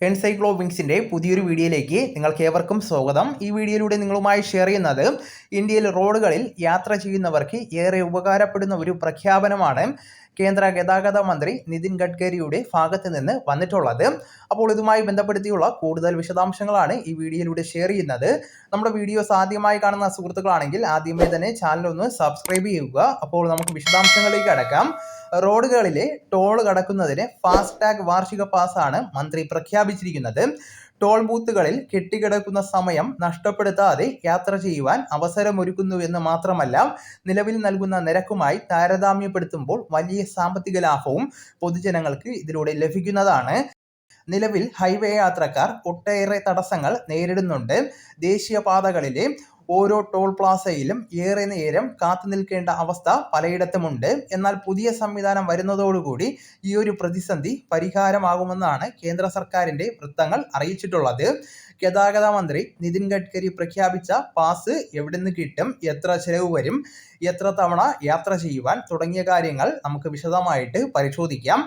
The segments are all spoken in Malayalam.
എൻസൈക്ലോവിങ്സിന്റെ പുതിയൊരു വീഡിയോയിലേക്ക് നിങ്ങൾക്ക് ഏവർക്കും സ്വാഗതം. ഈ വീഡിയോയിലൂടെ നിങ്ങളുമായി ഷെയർ ചെയ്യുന്നത് ഇന്ത്യയിൽ റോഡുകളിൽ യാത്ര ചെയ്യുന്നവർക്ക് ഏറെ ഉപകാരപ്പെടുന്ന ഒരു പ്രഖ്യാപനമാണ് കേന്ദ്ര ഗതാഗത മന്ത്രി നിതിൻ ഗഡ്കരിയുടെ ഭാഗത്ത് നിന്ന് വന്നിട്ടുള്ളത്. അപ്പോൾ ഇതുമായി ബന്ധപ്പെടുത്തിയുള്ള കൂടുതൽ വിശദാംശങ്ങളാണ് ഈ വീഡിയോയിലൂടെ ഷെയർ ചെയ്യുന്നത്. നമ്മുടെ വീഡിയോസ് ആദ്യമായി കാണുന്ന സുഹൃത്തുക്കളാണെങ്കിൽ ആദ്യമേ തന്നെ ചാനൽ ഒന്ന് സബ്സ്ക്രൈബ് ചെയ്യുക. അപ്പോൾ നമുക്ക് വിശദാംശങ്ങളിലേക്ക് അടക്കാം റോഡുകളിലെ ടോൾ കടക്കുന്നതിന് ഫാസ്ടാഗ് വാർഷിക പാസ് ആണ് മന്ത്രി പ്രഖ്യാപിച്ചിരിക്കുന്നത്. ടോൾ ബൂത്തുകളിൽ കെട്ടിക്കിടക്കുന്ന സമയം നഷ്ടപ്പെടുത്താതെ യാത്ര ചെയ്യുവാൻ അവസരമൊരുക്കുന്നുവെന്ന് മാത്രമല്ല നിലവിൽ നൽകുന്ന നിരക്കുമായി താരതമ്യപ്പെടുത്തുമ്പോൾ വലിയ സാമ്പത്തിക ലാഭവും പൊതുജനങ്ങൾക്ക് ഇതിലൂടെ ലഭിക്കുന്നതാണ്. നിലവിൽ ഹൈവേ യാത്രക്കാർ ഒട്ടേറെ തടസ്സങ്ങൾ നേരിടുന്നുണ്ട്. ദേശീയപാതകളിലെ ഓരോ ടോൾ പ്ലാസയിലും ഏറെ നേരം കാത്തു നിൽക്കേണ്ട അവസ്ഥ പലയിടത്തുമുണ്ട്. എന്നാൽ പുതിയ സംവിധാനം വരുന്നതോടുകൂടി ഈ ഒരു പ്രതിസന്ധി പരിഹാരമാകുമെന്നാണ് കേന്ദ്ര സർക്കാരിന്റെ വൃത്തങ്ങൾ അറിയിച്ചിട്ടുള്ളത്. ഗതാഗത മന്ത്രി നിതിൻ ഗഡ്കരി പ്രഖ്യാപിച്ച പാസ് എവിടെ നിന്ന് കിട്ടും എത്ര ചെലവ് വരും എത്ര തവണ യാത്ര ചെയ്യുവാൻ തുടങ്ങിയ കാര്യങ്ങൾ നമുക്ക് വിശദമായിട്ട് പരിശോധിക്കാം.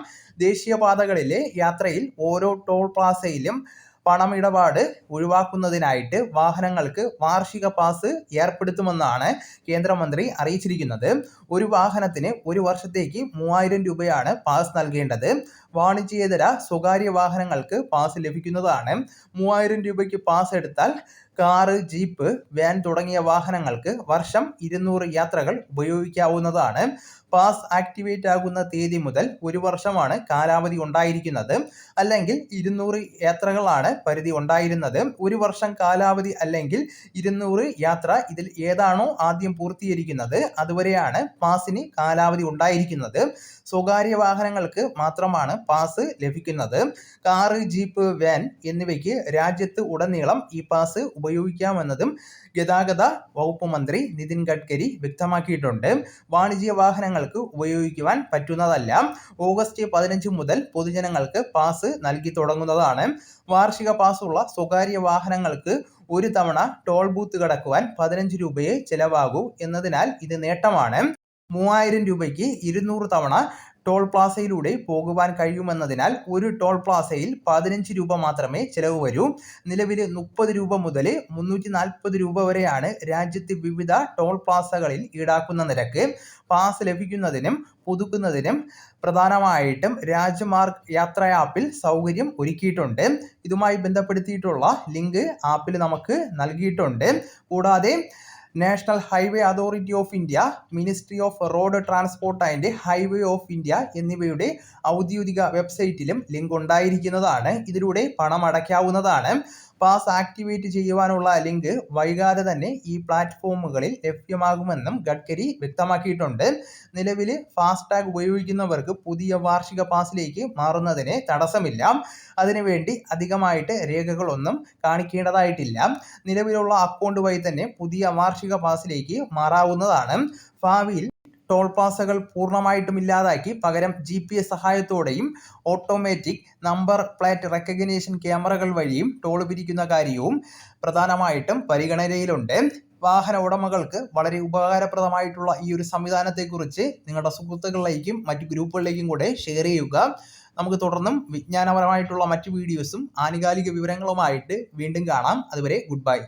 ദേശീയപാതകളിലെ യാത്രയിൽ ഓരോ ടോൾ പ്ലാസയിലും പണമിടപാട് ഒഴിവാക്കുന്നതിനായിട്ട് വാഹനങ്ങൾക്ക് വാർഷിക പാസ് ഏർപ്പെടുത്തുമെന്നാണ് കേന്ദ്രമന്ത്രി അറിയിച്ചിരിക്കുന്നത്. ഒരു വാഹനത്തിന് ഒരു വർഷത്തേക്ക് മൂവായിരം രൂപയാണ് പാസ് നൽകേണ്ടത്. വാണിജ്യേതര സ്വകാര്യ വാഹനങ്ങൾക്ക് പാസ് ലഭിക്കുന്നതാണ്. മൂവായിരം രൂപയ്ക്ക് പാസ് എടുത്താൽ കാറ് ജീപ്പ് വാൻ തുടങ്ങിയ വാഹനങ്ങൾക്ക് വർഷം ഇരുന്നൂറ് യാത്രകൾ ഉപയോഗിക്കാവുന്നതാണ്. പാസ് ആക്ടിവേറ്റ് ആകുന്ന തീയതി മുതൽ ഒരു വർഷമാണ് കാലാവധി ഉണ്ടായിരിക്കുന്നത്. അല്ലെങ്കിൽ ഇരുന്നൂറ് യാത്രകളാണ് പരിധി ഉണ്ടായിരുന്നത്. ഒരു വർഷം കാലാവധി അല്ലെങ്കിൽ ഇരുന്നൂറ് യാത്ര ഇതിൽ ഏതാണോ ആദ്യം പൂർത്തീകരിക്കുന്നത് അതുവരെയാണ് പാസിന് കാലാവധി ഉണ്ടായിരിക്കുന്നത്. സ്വകാര്യ വാഹനങ്ങൾക്ക് മാത്രമാണ് പാസ് ലഭിക്കുന്നത്. കാറ് ജീപ്പ് വാൻ എന്നിവയ്ക്ക് രാജ്യത്ത് ഉടനീളം ഈ പാസ് ഉപയോഗിക്കാമെന്നതും ഗതാഗത വകുപ്പ് മന്ത്രി നിതിൻ ഗഡ്കരി വ്യക്തമാക്കിയിട്ടുണ്ട്. വാണിജ്യ വാഹനങ്ങൾക്ക് ഉപയോഗിക്കുവാൻ പറ്റുന്നതല്ല. ഓഗസ്റ്റ് പതിനഞ്ച് മുതൽ പൊതുജനങ്ങൾക്ക് പാസ് നൽകി തുടങ്ങുന്നതാണ്. വാർഷിക പാസ്സുള്ള സ്വകാര്യ വാഹനങ്ങൾക്ക് ഒരു തവണ ടോൾ ബൂത്ത് കടക്കുവാൻ പതിനഞ്ച് രൂപയെ ചെലവാകൂ എന്നതിനാൽ ഇത് നേട്ടമാണ്. മൂവായിരം രൂപയ്ക്ക് ഇരുന്നൂറ് തവണ ടോൾ പ്ലാസയിലൂടെ പോകുവാൻ കഴിയുമെന്നതിനാൽ ഒരു ടോൾ പ്ലാസയിൽ പതിനഞ്ച് രൂപ മാത്രമേ ചിലവ് വരൂ. നിലവിൽ മുപ്പത് രൂപ മുതൽ മുന്നൂറ്റി നാൽപ്പത് രൂപ വരെയാണ് രാജ്യത്തെ വിവിധ ടോൾ പ്ലാസകളിൽ ഈടാക്കുന്ന നിരക്ക്. പാസ് ലഭിക്കുന്നതിനും പുതുക്കുന്നതിനും പ്രധാനമായിട്ടും രാജ്യമാർഗ് യാത്ര ആപ്പിൽ സൗകര്യം ഒരുക്കിയിട്ടുണ്ട്. ഇതുമായി ബന്ധപ്പെടുത്തിയിട്ടുള്ള ലിങ്ക് ആപ്പിൽ നമുക്ക് നൽകിയിട്ടുണ്ട്. കൂടാതെ National Highway Authority of India Ministry of Road Transport and Highway of India എന്നിവയുടെ ഔദ്യോഗിക വെബ്സൈറ്റിലും ലിങ്ക് ഉണ്ടായിരിക്കുന്നതാണ്. ഇതിലൂടെ പണം അടയ്ക്കാവുന്നതാണ് പാസ് ആക്ടിവേറ്റ് ചെയ്യുവാനുള്ള ലിങ്ക് വൈകാതെ തന്നെ ഈ പ്ലാറ്റ്ഫോമുകളിൽ ലഭ്യമാകുമെന്നും ഗഡ്കരി വ്യക്തമാക്കിയിട്ടുണ്ട്. നിലവിൽ ഫാസ്ടാഗ് ഉപയോഗിക്കുന്നവർക്ക് പുതിയ വാർഷിക പാസിലേക്ക് മാറുന്നതിന് തടസ്സമില്ല. അതിനുവേണ്ടി അധികമായിട്ട് രേഖകളൊന്നും കാണിക്കേണ്ടതായിട്ടില്ല. നിലവിലുള്ള അക്കൗണ്ട് വഴി തന്നെ പുതിയ വാർഷിക പാസിലേക്ക് മാറാവുന്നതാണ്. ഭാവിയിൽ ടോൾ പ്ലാസകൾ പൂർണമായിട്ടും ഇല്ലാതാക്കി. പകരം ജി പി എസ് സഹായത്തോടെയും ഓട്ടോമാറ്റിക് നമ്പർ പ്ലേറ്റ് റെക്കഗ്നേഷൻ ക്യാമറകൾ വഴിയും ടോൾ പിരിക്കുന്ന കാര്യവും പ്രധാനമായിട്ടും പരിഗണനയിലുണ്ട്. വാഹന ഉടമകൾക്ക് വളരെ ഉപകാരപ്രദമായിട്ടുള്ള ഈ ഒരു സംവിധാനത്തെക്കുറിച്ച് നിങ്ങളുടെ സുഹൃത്തുക്കളിലേക്കും മറ്റ് ഗ്രൂപ്പുകളിലേക്കും കൂടെ ഷെയർ ചെയ്യുക. നമുക്ക് തുടർന്നും വിജ്ഞാനപരമായിട്ടുള്ള മറ്റ് വീഡിയോസും ആനുകാലിക വിവരങ്ങളുമായിട്ട് വീണ്ടും കാണാം. അതുവരെ ഗുഡ് ബൈ